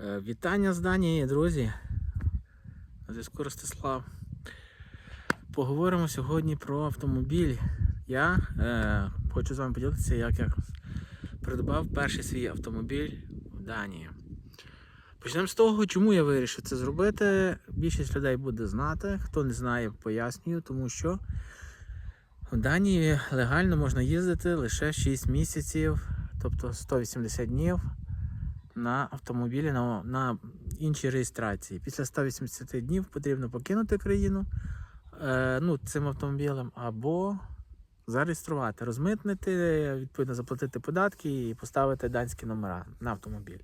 Е, Вітання з Данії, друзі. На зв'язку Ростислав. Поговоримо сьогодні про автомобіль. Я е, хочу з вами поділитися, як я придбав перший свій автомобіль в Данії. Почнемо з того, чому я вирішив це зробити. Більшість людей буде знати. Хто не знає, пояснюю, тому що в Данії легально можна їздити лише 6 місяців, тобто 180 днів на автомобілі на, на іншій реєстрації. Після 180 днів потрібно покинути країну е, ну, цим автомобілем або зареєструвати, розмитнити, відповідно заплатити податки і поставити данські номера на автомобіль.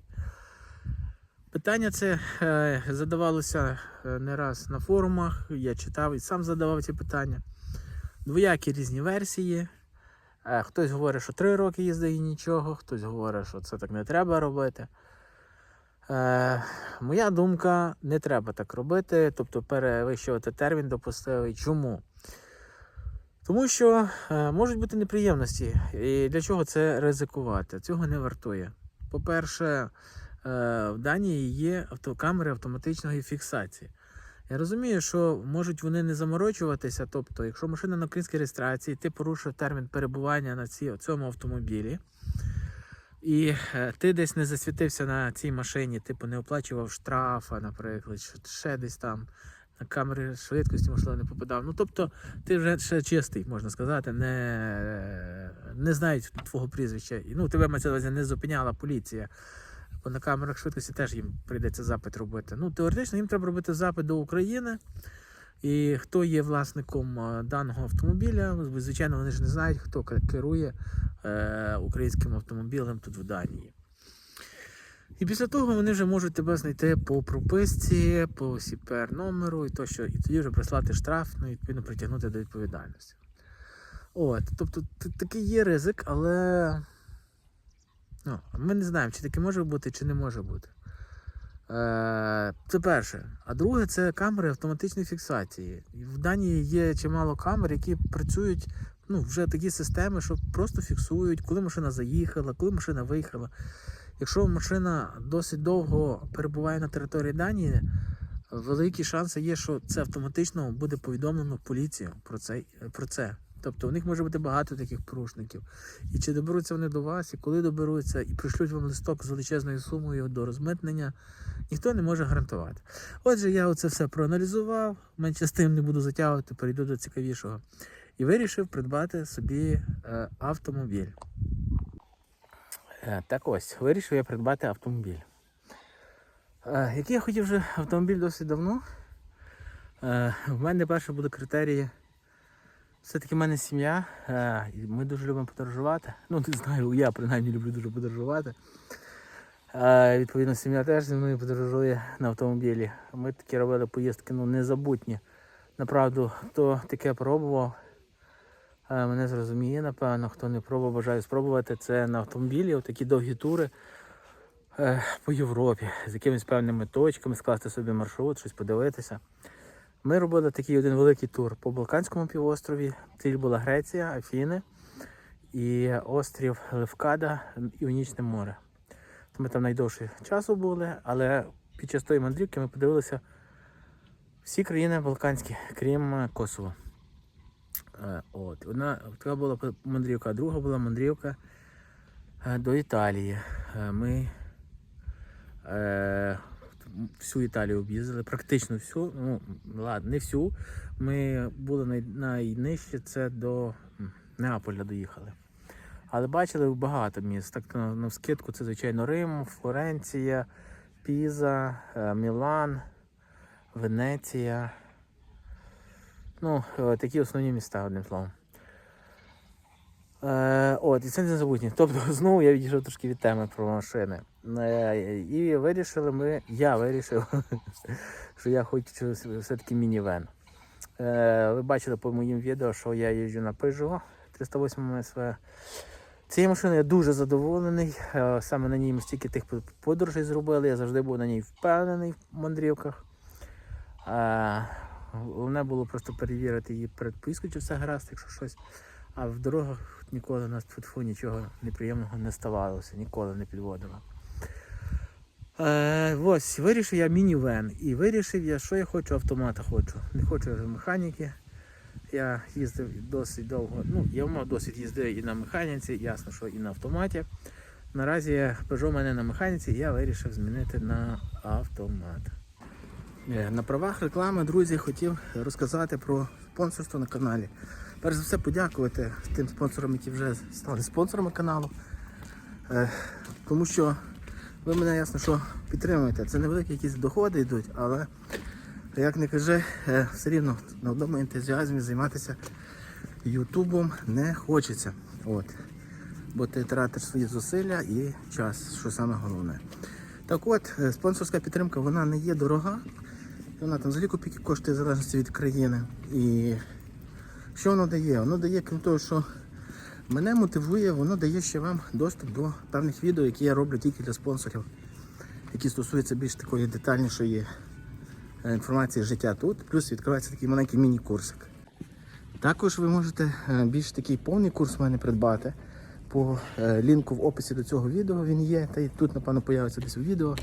Питання це е, задавалося е, не раз на форумах, я читав і сам задавав ці питання. Двоякі різні версії. Е, Хтось говорить, що 3 роки їздить і нічого, хтось говорить, що це так не треба робити. Е, моя думка, не треба так робити, тобто перевищувати термін допустивий. Чому? Тому що е, можуть бути неприємності. І для чого це ризикувати? Цього не вартує. По-перше, е, в Данії є автокамери автоматичної фіксації. Я розумію, що можуть вони не заморочуватися. Тобто, якщо машина на українській реєстрації, ти порушив термін перебування на ці, цьому автомобілі, і е, ти десь не засвітився на цій машині, типу не оплачував штрафа, наприклад, чи ще десь там на камери швидкості, можливо, не попадав. Ну, тобто, ти вже ще чистий, можна сказати, не, не знають твого прізвища. Ну, тебе увазі, не зупиняла поліція. Бо на камерах швидкості теж їм прийдеться запит робити. Ну, теоретично їм треба робити запит до України. І хто є власником е, даного автомобіля, звичайно, вони ж не знають, хто керує е, українським автомобілем тут в Данії. І після того вони вже можуть тебе знайти по прописці, по СІПР номеру і тощо, і тоді вже прислати штраф, ну і відповідно притягнути до відповідальності. От, тобто такий є ризик, але ну, ми не знаємо, чи таке може бути, чи не може бути. Е, Це перше. А друге, це камери автоматичної фіксації. В Данії є чимало камер, які працюють ну, вже такі системи, що просто фіксують, коли машина заїхала, коли машина виїхала. Якщо машина досить довго перебуває на території Данії, великі шанси є, що це автоматично буде повідомлено поліцію про це. Про це. Тобто у них може бути багато таких порушників. І чи доберуться вони до вас, і коли доберуться, і пришлють вам листок з величезною сумою до розмитнення, ніхто не може гарантувати. Отже, я оце все проаналізував, менше з тим не буду затягувати, перейду до цікавішого. І вирішив придбати собі е, автомобіль. Е, так ось, вирішив я придбати автомобіль. Е, який я хотів вже автомобіль досить давно. В мене перше були критерії. Все-таки в мене сім'я, е, ми дуже любимо подорожувати. Ну, не знаю, я принаймні люблю дуже подорожувати. Е, відповідно, сім'я теж зі мною подорожує на автомобілі. Ми такі робили поїздки ну, незабутні. Направду, хто таке пробував, е, мене зрозуміє, напевно, хто не пробував, бажаю спробувати. Це на автомобілі, такі довгі тури по Європі з якимись певними точками, скласти собі маршрут, щось подивитися. Ми робили такий один великий тур по Балканському півострові. Ціль була Греція, Афіни і острів Левкада, Іонічне море. Ми там найдовше часу були, але під час тої мандрівки ми подивилися всі країни Балканські, крім Косово. Е, От. Одна така була мандрівка, а друга була мандрівка е, до Італії. Е, Ми всю Італію об'їздили, практично всю. Ну, ладно, не всю. Ми були най, найнижче, це до Неаполя доїхали. Але бачили багато міст. Так на, скидку це, звичайно, Рим, Флоренція, Піза, е, Мілан, Венеція. Ну, е, такі основні міста, одним словом. Е, от, і це не забутні. Тобто, знову я відійшов трошки від теми про машини. Е, і вирішили ми, я вирішив, що я хочу все-таки мінівен. Е, ви бачили по моїм відео, що я їжджу на Peugeot 308 СВ. Цією машиною я дуже задоволений. Е, Саме на ній ми стільки тих подорожей зробили. Я завжди був на ній впевнений в мандрівках. Головне було просто перевірити її перед поїздкою, чи все гаразд, якщо щось. А в дорогах ніколи у нас тьфу-тьфу, нічого неприємного не ставалося, ніколи не підводило. Е, ось, вирішив я мінівен. І вирішив я, що я хочу автомата хочу. Не хочу вже механіки. Я їздив досить довго. Ну, я мав досить їздив і на механіці, ясно, що і на автоматі. Наразі Peugeot у мене на механіці, я вирішив змінити на автомат. Е, На правах реклами, друзі, хотів розказати про спонсорство на каналі. Перш за все, подякувати тим спонсорам, які вже стали спонсорами каналу. Е, Тому що ви мене ясно, що підтримуєте. Це невеликі якісь доходи йдуть, але як не кажи, е, все рівно на одному ентузіазмі займатися Ютубом не хочеться. От. Бо ти тратиш свої зусилля і час, що саме головне. Так от, е, спонсорська підтримка вона не є дорога. Вона там взагалі копійки коштує в залежності від країни. І що воно дає? Воно дає, крім того, що мене мотивує, воно дає ще вам доступ до певних відео, які я роблю тільки для спонсорів, які стосуються більш такої детальнішої е, інформації життя тут. Плюс відкривається такий маленький міні-курсик. Також ви можете е, більш такий повний курс в мене придбати. По е, лінку в описі до цього відео він є, та й тут, напевно, появиться десь у відео.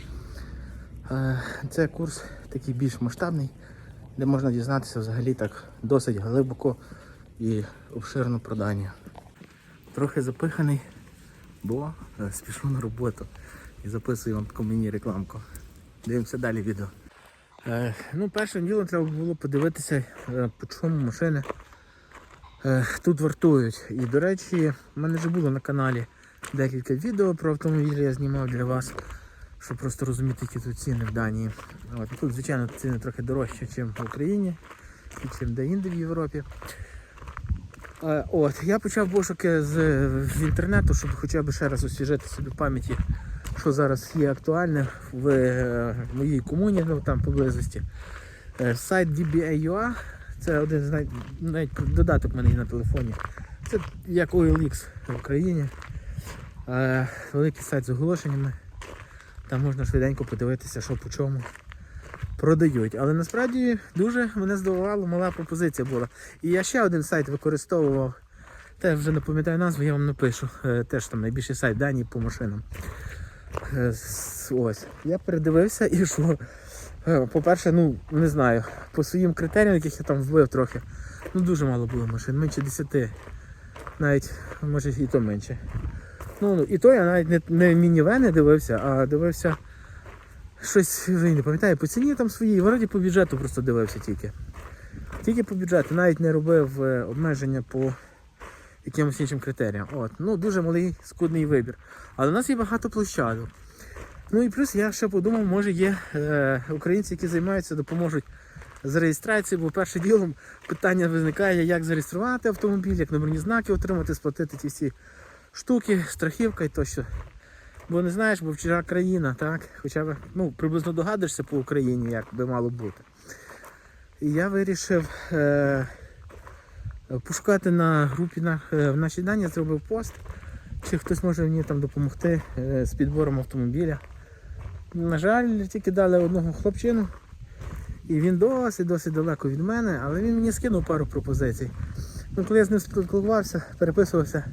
Це курс такий більш масштабний, де можна дізнатися взагалі так досить глибоко і обширно про Данію. Трохи запиханий, бо е, спішу на роботу і записую вам таку міні-рекламку. Дивимося далі відео. Е, ну, першим ділом треба було подивитися, е, по чому машини тут вартують. І, до речі, в мене вже було на каналі декілька відео про автомобілі, я знімав для вас, щоб просто розуміти, які тут ціни в Данії. От, тут, звичайно, ціни трохи дорожчі, ніж в Україні і чим де-інде в Європі. Е, От, я почав пошуки з, з інтернету, щоб хоча б ще раз освіжити собі в пам'яті, що зараз є актуальне в е, моїй комуні, ну там поблизості. Е, Сайт DBA.ua, це один з най... навіть додаток в мене є на телефоні. Це як OLX в Україні. Великий сайт з оголошеннями. Там можна швиденько подивитися, що по чому продають. Але насправді дуже мене здивувало, мала пропозиція була. І я ще один сайт використовував. Теж вже не пам'ятаю назву, я вам напишу. Е, Теж там найбільший сайт Данії по машинам. Е, Ось. Я передивився і що. е, По-перше, ну не знаю, по своїм критеріям, яких я там вбив трохи, ну дуже мало було машин, менше 10. Навіть, може і то менше. Ну, ну і то я навіть не, не мінівени дивився, а дивився щось, вже не пам'ятаю, по ціні там свої, вроді по бюджету просто дивився тільки. Тільки по бюджету, навіть не робив е, обмеження по якимось іншим критеріям. От. Ну, дуже малий скудний вибір. Але у нас є багато площадок. Ну і плюс я ще подумав, може є е, українці, які займаються, допоможуть з реєстрацією, бо першим ділом питання виникає, як зареєструвати автомобіль, як номерні знаки отримати, сплатити ті всі штуки, страхівка і тощо. Бо не знаєш, бо вчора країна, так? Хоча б ну, приблизно догадуєшся по Україні, як би мало бути. І я вирішив е, пошукати на групі на, е, в нашій дані, зробив пост, чи хтось може мені там допомогти е, з підбором автомобіля. На жаль, тільки дали одного хлопчину. І він досить досить далеко від мене, але він мені скинув пару пропозицій. Ну, коли я з ним спілкувався, переписувався,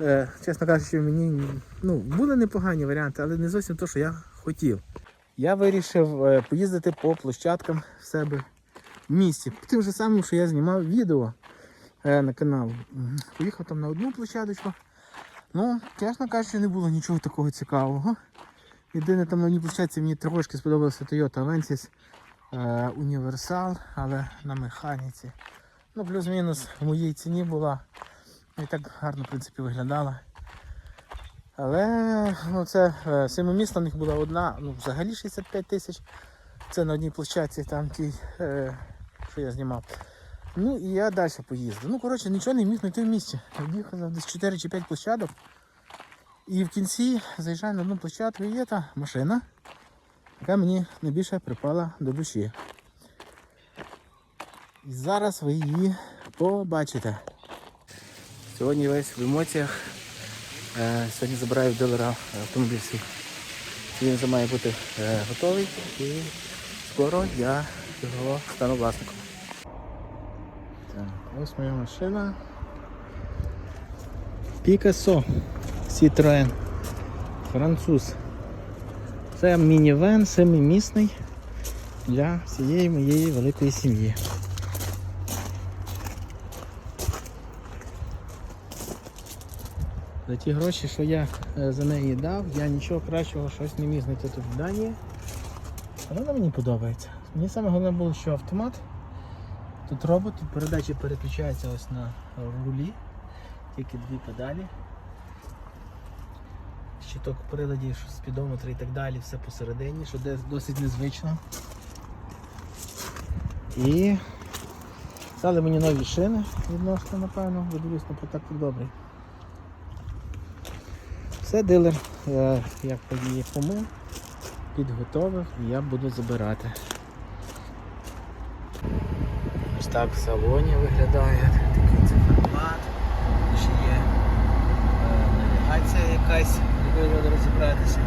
е, чесно кажучи, мені ну, були непогані варіанти, але не зовсім те, що я хотів. Я вирішив е, поїздити по площадкам в себе в місті. Тим же самим, що я знімав відео е, на канал. Поїхав там на одну площадочку. Ну, чесно кажучи, не було нічого такого цікавого. Єдине там на одній площадці мені трошки сподобався Toyota Avensis е, Універсал, але на механіці. Ну, плюс-мінус в моїй ціні була. І так гарно, в принципі, виглядала. Але ну, це е, семимісна в них була одна, ну взагалі 65 тисяч. Це на одній площадці, там тій, е, що я знімав. Ну і я далі поїздив. Ну, коротше, нічого не міг знайти в місті. Об'їхав десь 4 чи 5 площадок. І в кінці заїжджаю на одну площадку і є та машина, яка мені найбільше припала до душі. І зараз ви її побачите. Сьогодні весь в емоціях. Е, Сьогодні забираю дилера автомобіль свій. Він вже має бути е, готовий і скоро я його стану власником. Так, ось моя машина. Picasso Citroën. Француз. Це мінівен семимісний для всієї моєї великої сім'ї. За ті гроші, що я е, за неї дав, я нічого кращого щось не міг знайти тут в Данії. Вона мені подобається. Мені саме головне було, що автомат. Тут робот, тут передача переключається ось на рулі, тільки дві педалі. Щиток приладів, спідометри і так далі, все посередині, що досить незвично. І стали мені нові шини відносно, напевно, бо дивлюсь на протектор добрий. Все дилер, е, як її помив, підготовив і я буду забирати. Ось так в салоні виглядає такий циферблат. Ще є е, навігація якась, треба розібратися.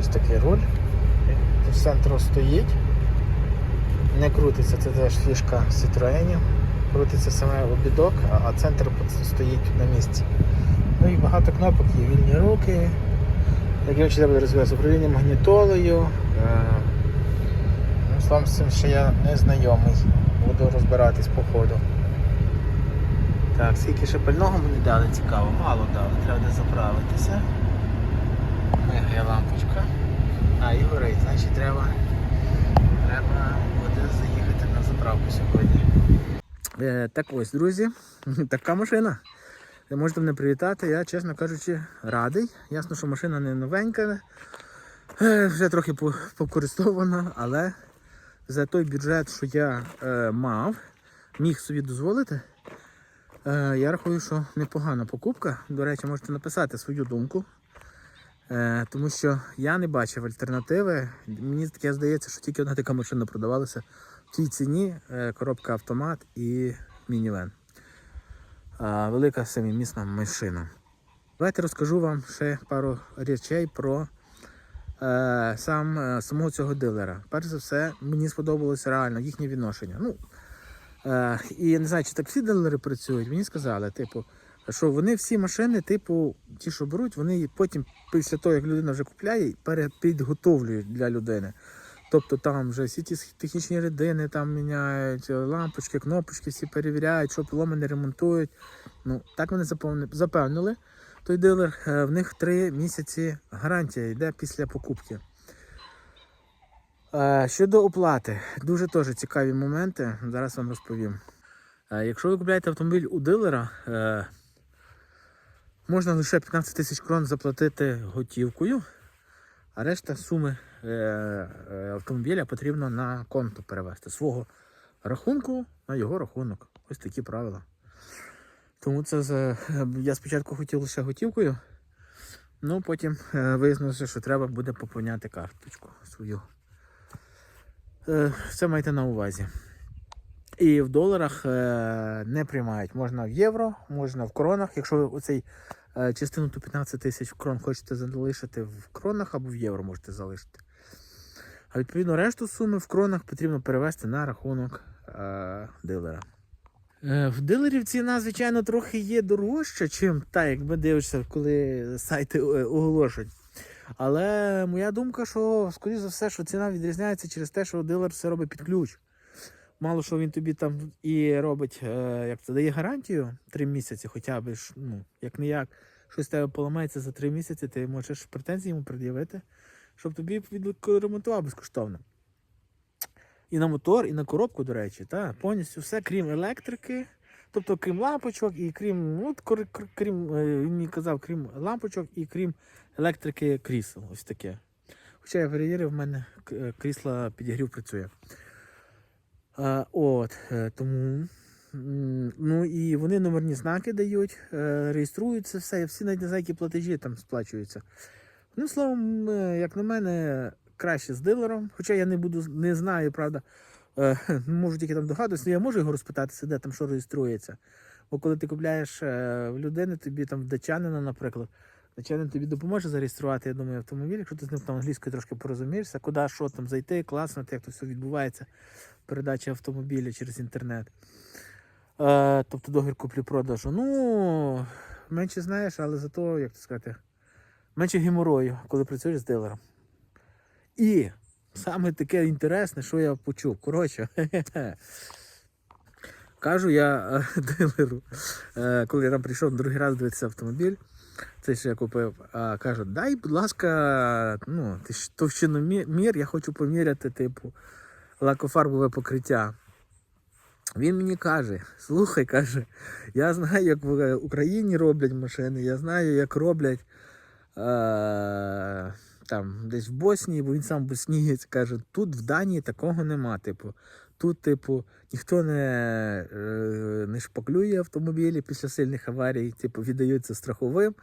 Ось такий руль. Тут центру стоїть. Не крутиться, це теж фішка Citroen. Крутиться саме обідок, а центр стоїть на місці. Ну і багато кнопок є, вільні руки. Як речі треба розбиратися управління магнітолою. Е, Ну, Словом, з цим ще я не знайомий. Буду розбиратись по ходу. Так, скільки ще пального мені дали, цікаво, мало дали, треба де заправитися. Мигає лампочка. А, і горить, значить треба, треба буде заїхати на заправку сьогодні. Е, так ось, друзі, така машина. Можете мене привітати, я, чесно кажучи, радий. Ясно, що машина не новенька, е, вже трохи покористована, але за той бюджет, що я е, мав, міг собі дозволити. Е, я рахую, що непогана покупка. До речі, можете написати свою думку. Е, тому що я не бачив альтернативи. Мені таке здається, що тільки одна така машина продавалася в цій ціні: е, коробка автомат і мінівен. Велика семимісна машина. Давайте розкажу вам ще пару речей про е, сам, е, самого цього дилера. Перш за все, мені сподобалося реально їхнє відношення. Ну, е, і я не знаю, чи так всі дилери працюють. Мені сказали, типу, що вони всі машини, типу, ті, що беруть, вони потім, після того, як людина вже купляє, перепідготовлюють для людини. Тобто там вже всі ті технічні рідини там міняють, лампочки, кнопочки всі перевіряють, що поломане ремонтують. Ну, так вони запевнили. Той дилер, е, в них три місяці гарантія йде після покупки. Е, Щодо оплати, дуже теж цікаві моменти. Зараз вам розповім. Е, Якщо ви купляєте автомобіль у дилера, е, можна лише 15 тисяч крон заплатити готівкою, а решта суми е, е, автомобіля потрібно на конто перевести свого рахунку на його рахунок. Ось такі правила. Тому це за... я спочатку хотів лише готівкою, ну потім е, вияснилося, що треба буде поповняти карточку свою. Е, Це майте на увазі. І в доларах е, не приймають. Можна в євро, можна в кронах. Якщо ви оцей е, частину ту 15 тисяч крон хочете залишити в кронах або в євро можете залишити. А відповідно решту суми в кронах потрібно перевести на рахунок е, дилера. Е, В дилерів ціна, звичайно, трохи є дорожча, чим та, як ми дивишся, коли сайти е, оголошують. Але моя думка, що, скоріш за все, що ціна відрізняється через те, що дилер все робить під ключ. Мало що він тобі там і робить, е, як це дає гарантію 3 місяці, хоча б ну, як не як, щось тебе поламається за 3 місяці, ти можеш претензії йому пред'явити, щоб тобі відремонтував безкоштовно. І на мотор, і на коробку, до речі, та, повністю все, крім електрики, тобто крім лампочок і крім, ну, от крім, е, він мені казав, крім лампочок і крім електрики крісел. Ось таке. Хоча я перевірив, в мене е, крісла підігрів працює. От, е, тому. Ну і вони номерні знаки дають, е, реєструють це все, всі навіть не знаю, які платежі там сплачуються. Ну, словом, е, як на мене, краще з дилером, хоча я не буду, не знаю, правда. Можу тільки там догадуватися, я можу його розпитатися, де там що реєструється. Бо коли ти купляєш в людини, тобі там в датчанина, наприклад, датчанин тобі допоможе зареєструвати, я думаю, автомобіль, якщо ти з ним там англійською трошки порозумієшся, куди що там зайти, класно, як то все відбувається, передача автомобіля через інтернет. Е, тобто договір куплі-продажу. Ну, менше знаєш, але зато, як то сказати, менше геморою, коли працюєш з дилером. І саме таке інтересне, що я почув. Коротше, кажу я е, дилеру, е, коли я там прийшов другий раз дивитися автомобіль, цей що я купив, а, кажу, дай, будь ласка, ну, товщину мір, я хочу поміряти, типу, лакофарбове покриття. Він мені каже: слухай, каже, я знаю, як в Україні роблять машини, я знаю, як роблять е- там десь в Боснії, бо він сам боснієць, каже, тут в Данії такого нема. Типу, тут, типу, ніхто не, е, не шпаклює автомобілі після сильних аварій, типу, віддаються страховим.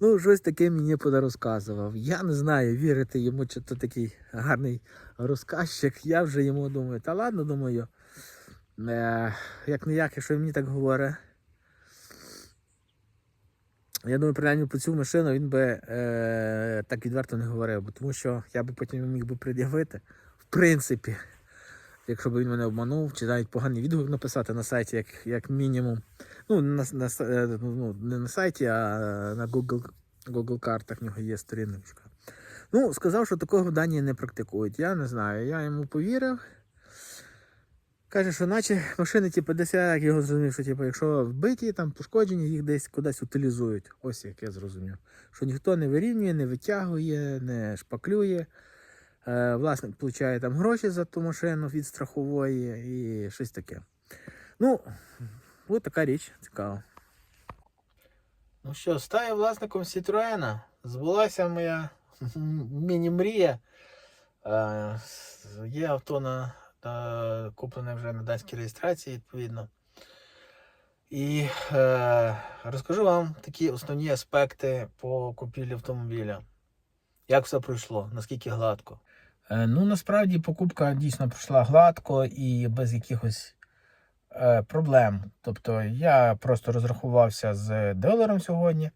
Ну, щось таке мені розказував. Я не знаю, вірити йому, чи то такий гарний розказчик. Я вже йому думаю, та ладно, думаю. Е, як не як, якщо він мені так говорить. Я думаю, принаймні про цю машину він би е, так відверто не говорив, бо тому що я би потім міг би пред'явити. В принципі, якщо б він мене обманув, чи навіть поганий відгук написати на сайті, як, як мінімум. Ну, на, на, е, ну, не на сайті, а на Google, Google картах в нього є сторіночка. Ну, сказав, що такого в Данії не практикують. Я не знаю. Я йому повірив. Каже, що наче машини, типу, десь я як його зрозумів, що типу, якщо вбиті, там пошкоджені, їх десь кудись утилізують. Ось як я зрозумів. Що ніхто не вирівнює, не витягує, не шпаклює. Е, власник получає там гроші за ту машину від страхової і щось таке. Ну, ось така річ цікава. Ну що, стаю власником Citroena. Збулася моя міні-мрія. Е, є авто на та куплене вже на данській реєстрації, відповідно. І е, розкажу вам такі основні аспекти по купівлі автомобіля. Як все пройшло, наскільки гладко. Е, ну, насправді покупка дійсно пройшла гладко і без якихось е, проблем. Тобто я просто розрахувався з дилером сьогодні.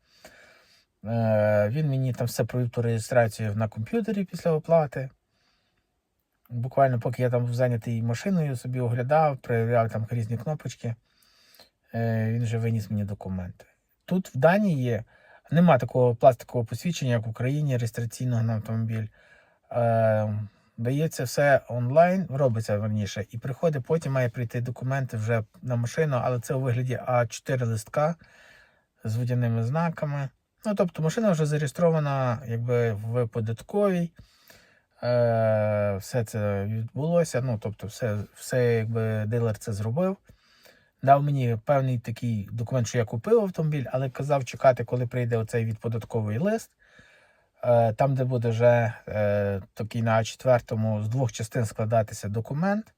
Е, він мені там все провів ту реєстрацію на комп'ютері після оплати. Буквально, поки я там був зайнятий машиною, собі оглядав, перевіряв там різні кнопочки, е, він вже виніс мені документи. Тут в Данії є, нема такого пластикового посвідчення, як в Україні, реєстраційного на автомобіль. Е, Дається все онлайн, робиться верніше, і приходить, потім має прийти документи вже на машину, але це у вигляді А4 листка з водяними знаками. Ну, тобто машина вже зареєстрована якби в податковій. Е, все це відбулося. Ну, тобто, все, все якби дилер це зробив. Дав мені певний такий документ, що я купив автомобіль, але казав чекати, коли прийде оцей відподатковий лист. Е, Там, де буде вже е, такий на А4 з двох частин складатися документ.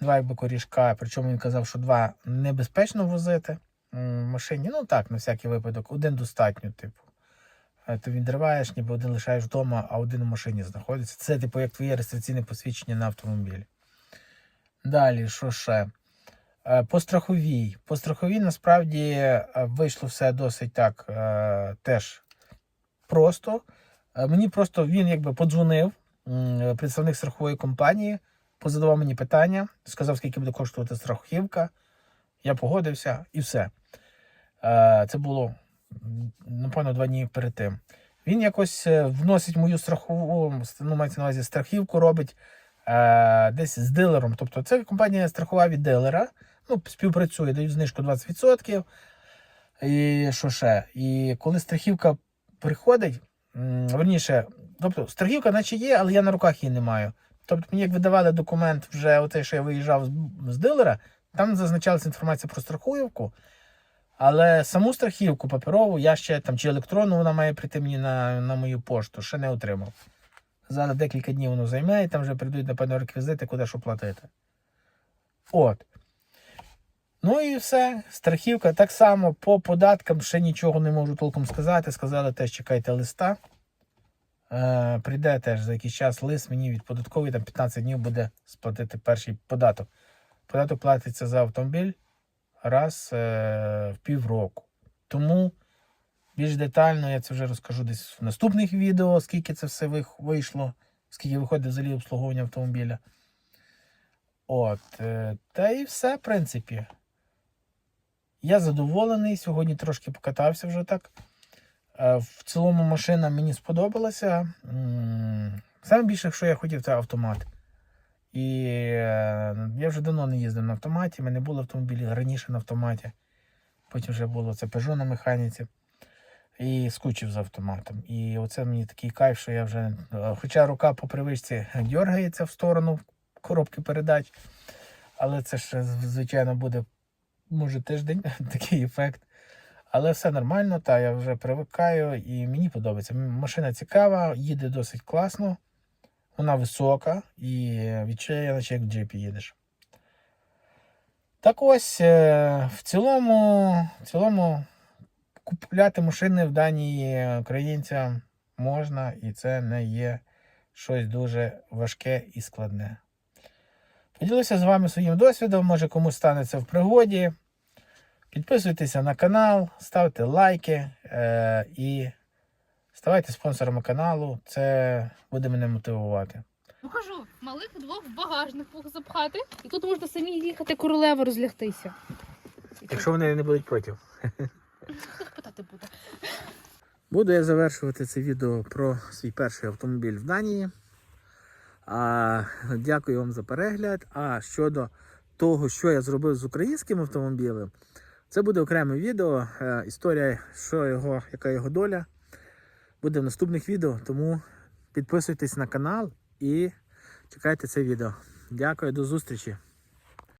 Два якби корішка. Причому він казав, що два небезпечно возити в машині. Ну так, на всякий випадок, один достатньо, типу. Е, Ти відриваєш, ніби один лишаєш вдома, а один у машині знаходиться. Це, типу, як твоє реєстраційне посвідчення на автомобілі. Далі, що ще? Е, По страховій. По страховій насправді е, вийшло все досить так теж просто. Мені просто він якби подзвонив, представник страхової компанії, позадавав мені питання, сказав, скільки буде коштувати страхівка. Я погодився і все. Це було напевно два дні перед тим. Він якось е, вносить мою страхову, ну, мається на увазі страхівку, робить е, десь з дилером. Тобто це компанія страхова від дилера, ну, співпрацює, дають знижку 20%. І що ще? І коли страхівка приходить, верніше, тобто страхівка наче є, але я на руках її не маю. Тобто мені як видавали документ вже оте, що я виїжджав з, дилера, там зазначалася інформація про страховку. Але саму страхівку паперову я ще там чи електронну вона має прийти мені на, на мою пошту, ще не отримав. Зараз декілька днів воно займе, і там вже прийдуть, напевно, реквізити, куди що платити. От. Ну і все. Страхівка. Так само по податкам ще нічого не можу толком сказати. Сказали, теж чекайте листа. Е, прийде теж за якийсь час лист мені від податкової, там 15 днів буде сплатити перший податок. Податок платиться за автомобіль раз е, в півроку. Тому більш детально я це вже розкажу десь в наступних відео, скільки це все вийшло, скільки виходить взагалі обслуговування автомобіля. От, е, та і все, в принципі. Я задоволений. Сьогодні трошки покатався вже так. Е, В цілому машина мені сподобалася. Саме більше, що я хотів, це автомат. І е, я вже давно не їздив на автоматі. У мене були автомобілі раніше на автоматі. Потім вже було це Peugeot на механіці. І скучив з автоматом. І оце мені такий кайф, що я вже. е, Хоча рука по привичці дергається в сторону коробки передач, але це ще, звичайно, буде, може, тиждень такий ефект. Але все нормально, та я вже привикаю і мені подобається. Машина цікава, їде досить класно, вона висока і відчує, наче як в джипі їдеш. Так ось, е, в цілому, в цілому купляти машини в Данії українцям можна, і це не є щось дуже важке і складне. Поділюся з вами своїм досвідом, може комусь станеться в пригоді. Підписуйтеся на канал, ставте лайки е- і ставайте спонсорами каналу. Це буде мене мотивувати. Покажу малих двох в багажник запхати, і тут можна самі їхати королева розлягтися. Якщо вони не будуть проти. Хто питати буде? Буду я завершувати це відео про свій перший автомобіль в Данії. А, дякую вам за перегляд. А щодо того, що я зробив з українським автомобілем, це буде окреме відео. Е, історія, що його, яка його доля, буде в наступних відео. Тому підписуйтесь на канал і чекайте це відео. Дякую, до зустрічі!